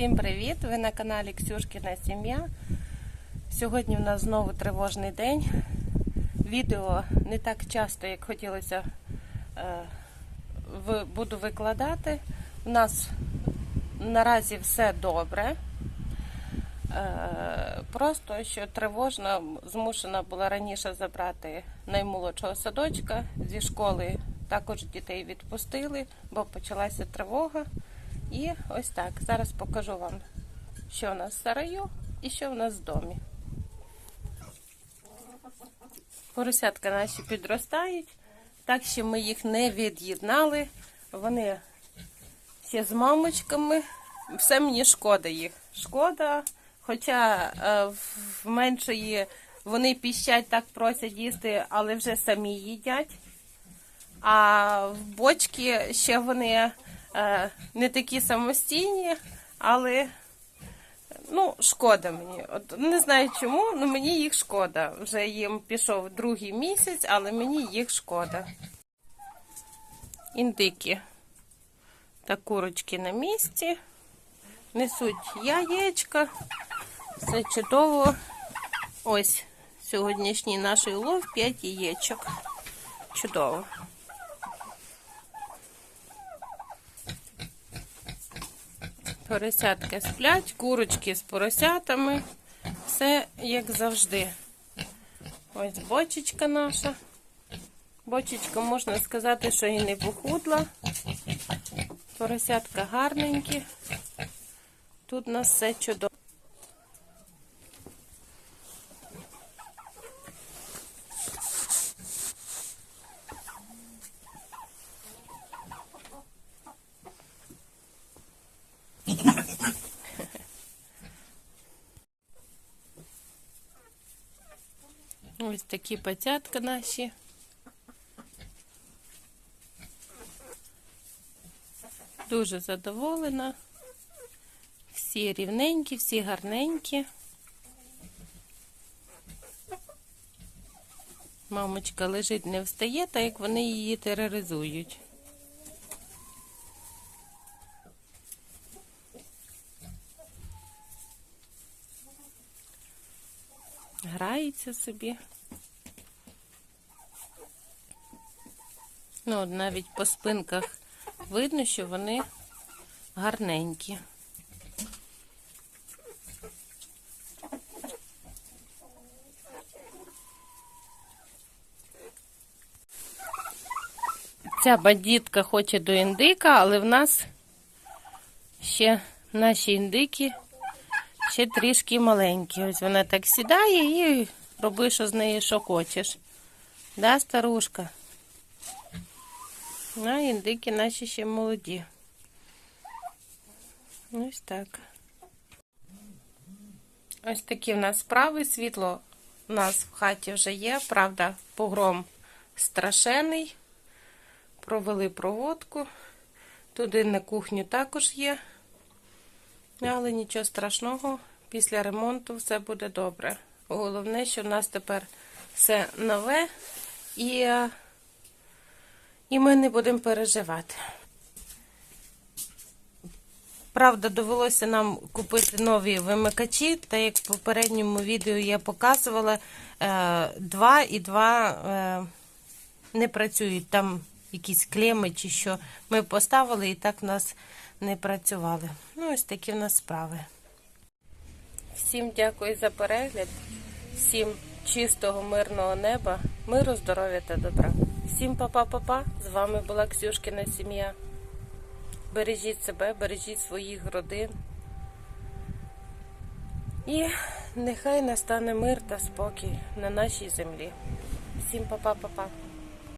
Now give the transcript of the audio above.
Всім привіт! Ви на каналі Ксюшкіна Сім'я. Сьогодні в нас знову тривожний день. Відео не так часто, як хотілося, е, буду викладати. У нас наразі все добре. Е, Просто що тривожно змушена була раніше забрати наймолодшого садочка зі школи. Також дітей відпустили, бо почалася тривога. І ось так. Зараз покажу вам, що в нас в сараю і що в нас в домі. Поросятка наші підростають, так що ми їх не від'єднали. Вони ще з мамочками. Все мені шкода їх. Шкода. Хоча е, в меншої вони піщать, так просять їсти, але вже самі їдять. А в бочки ще вони не такі самостійні, але ну, шкода мені. От, не знаю чому, але мені їх шкода. Вже їм пішов другий місяць, але мені їх шкода. Індики та курочки на місці. Несуть яєчка. Все чудово. Ось сьогоднішній наш улов 5 яєчок. Чудово. Поросятки сплять, курочки з поросятами. Все як завжди. Ось бочечка наша. Бочечка, можна сказати, що і не похудла. Поросятка гарненькі. Тут у нас все чудово. Ось такі пацятка наші. Дуже задоволена. Всі рівненькі, всі гарненькі. Мамочка лежить, не встає, так як вони її тероризують. Грається собі. Ну, навіть по спинках видно, що вони гарненькі. Ця бандітка хоче до індика, але в нас ще наші індики ще трішки маленькі. Ось вона так сідає і роби, що з неї що хочеш. Да, старушка? А індики наші ще молоді. Ось так. Ось такі в нас справи. Світло у нас в хаті вже є, правда, погром страшенний. Провели проводку. Туди на кухню також є. Але нічого страшного, після ремонту все буде добре. Головне, що в нас тепер все нове і, е, і ми не будемо переживати. Правда, довелося нам купити нові вимикачі, та як в попередньому відео я показувала, е, два і два е, не працюють. Там якісь клеми чи що. Ми поставили і так в нас не працювали. Ну, ось такі в нас справи. Всім дякую за перегляд, всім чистого, мирного неба, миру, здоров'я та добра. Всім па-па-па-па. З вами була Ксюшкіна сім'я. Бережіть себе, бережіть своїх родин. І нехай настане мир та спокій на нашій землі. Всім па-па-па-па.